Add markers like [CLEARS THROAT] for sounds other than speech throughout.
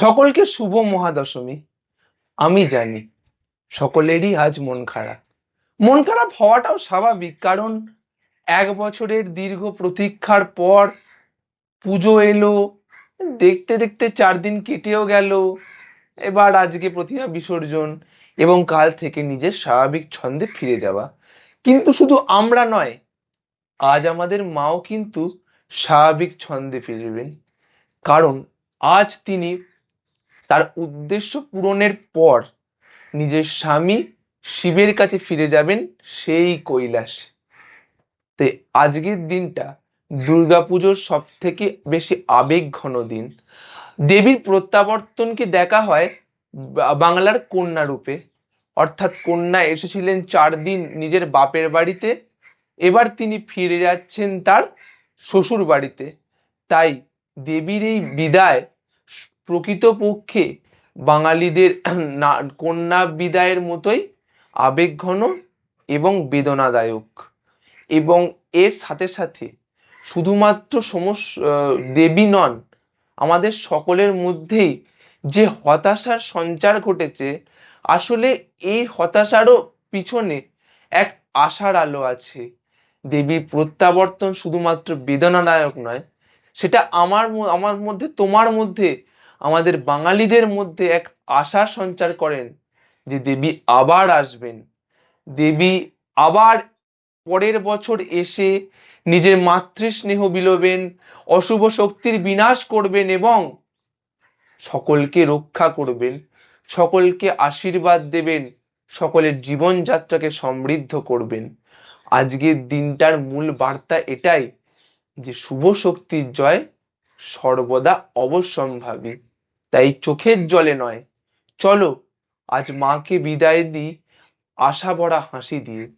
সকলকে শুভ মহাদশমী। আমি জানি, সকলেরই আজ মন খারাপ। মন খারাপ হওয়াটাও স্বাভাবিক, কারণ এক বছরের দীর্ঘ প্রতীক্ষার পর পুজো এলো, দেখতে দেখতে চার দিন কেটেও গেল, এবার আজকে প্রতিমা বিসর্জন এবং কাল থেকে নিজের স্বাভাবিক ছন্দে ফিরে যাওয়া। কিন্তু শুধু আমরা নয়, আজ আমাদের মাও কিন্তু স্বাভাবিক ছন্দে ফিরবেন। কারণ আজ তিনি তার উদ্দেশ্য পূরণের পর নিজের স্বামী শিবের কাছে ফিরে যাবেন সেই কৈলাসে। তাই আজকের দিনটা দুর্গাপুজোর সব থেকে বেশি আবেগ ঘন দিন। দেবীর প্রত্যাবর্তনকে দেখা হয় বাংলার কন্যা রূপে। অর্থাৎ কন্যা এসেছিলেন চার দিন নিজের বাপের বাড়িতে, এবার তিনি ফিরে যাচ্ছেন তার শ্বশুর বাড়িতে তাই দেবীর এই বিদায় প্রকৃতপক্ষে বাঙালিদের [CLEARS THROAT] কন্যা বিদায়ের মতোই আবেগঘন এবং বেদনাদায়ক। এবং এর সাথে সাথে শুধুমাত্র সমস দেবী নন, আমাদের সকলের মধ্যেই যে হতাশার সঞ্চার ঘটেছে, আসলে এই হতাশারও পিছনে এক আশার আলো আছে। দেবীর প্রত্যাবর্তন শুধুমাত্র বেদনাদায়ক নয়, সেটা আমার আমার মধ্যে, তোমার মধ্যে আমাদের বাঙালিদের মধ্যে এক আশার সঞ্চার করেন যে দেবী আবার আসবেন। দেবী আবার পরের বছর এসে নিজের মাতৃস্নেহ বিলোবেন, অশুভ শক্তির বিনাশ করবেন এবং সকলকে রক্ষা করবেন, সকলকে আশীর্বাদ দেবেন, সকলের জীবনযাত্রাকে সমৃদ্ধ করবেন। আজকের দিনটার মূল বার্তা এটাই যে শুভ শক্তির জয় সর্বদা অবশ্যম্ভাবী তাই চোখের জলে নয়। চলো, আজ মাকে বিদায় দিই আশা ভরা হাসি দিয়ে।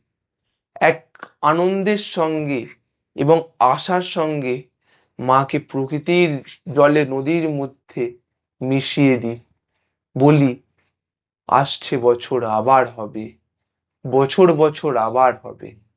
এক আনন্দের সঙ্গে এবং আশার সঙ্গে মাকে প্রকৃতির জলে নদীর মধ্যে মিশিয়ে দিই। বলি, আসছে বছর আবার হবে। বছর বছর আবার হবে।